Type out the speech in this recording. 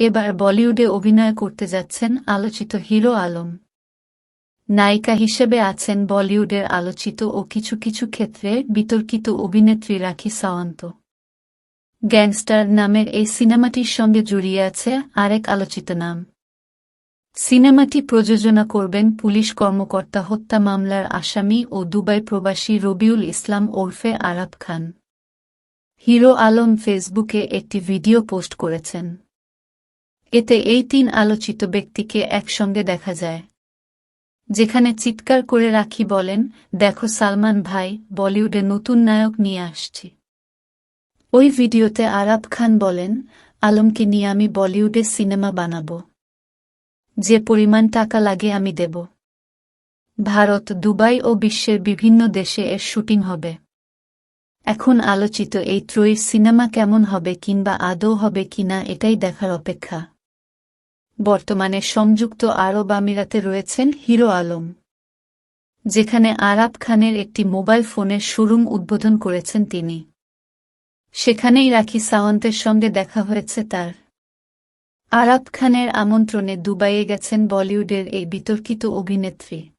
এবার বলিউডে অভিনয় করতে যাচ্ছেন আলোচিত হিরো আলম। নায়িকা হিসেবে আছেন বলিউডের আলোচিত ও কিছু কিছু ক্ষেত্রে বিতর্কিত অভিনেত্রী রাখি সাওয়ান্ত। গ্যাংস্টার নামের এই সিনেমাটির সঙ্গে জড়িয়ে আছে আরেক আলোচিত নাম। সিনেমাটি প্রযোজনা করবেন পুলিশ কর্মকর্তা হত্যা মামলার আসামি ও দুবাই প্রবাসী রবিউল ইসলাম ওরফে আরাব খান। হিরো আলম ফেসবুকে একটি ভিডিও পোস্ট করেছেন। এতে এই তিন আলোচিত ব্যক্তিকে একসঙ্গে দেখা যায়। যেখানে চিৎকার করে রাখি বলেন, দেখো সালমান ভাই, বলিউডে নতুন নায়ক নিয়ে আসছি। ওই ভিডিওতে আরাব খান বলেন, আলমকে নিয়ে আমি বলিউডে সিনেমা বানাবো। যে পরিমাণ টাকা লাগে আমি দেব। ভারত, দুবাই ও বিশ্বের বিভিন্ন দেশে এর শুটিং হবে। এখন আলোচিত এই ত্রয়ীর সিনেমা কেমন হবে কিংবা আদৌ হবে কিনা এটাই দেখার অপেক্ষা। বর্তমানে সংযুক্ত আরব আমিরাতে রয়েছেন হিরো আলম। যেখানে আরাব খানের একটি মোবাইল ফোনের শোরুম উদ্বোধন করেছেন তিনি। সেখানেই রাখি সাওয়ন্তের সঙ্গে দেখা হয়েছে তার। আরাব খানের আমন্ত্রণে দুবাইয়ে গেছেন বলিউডের এই বিতর্কিত অভিনেত্রী।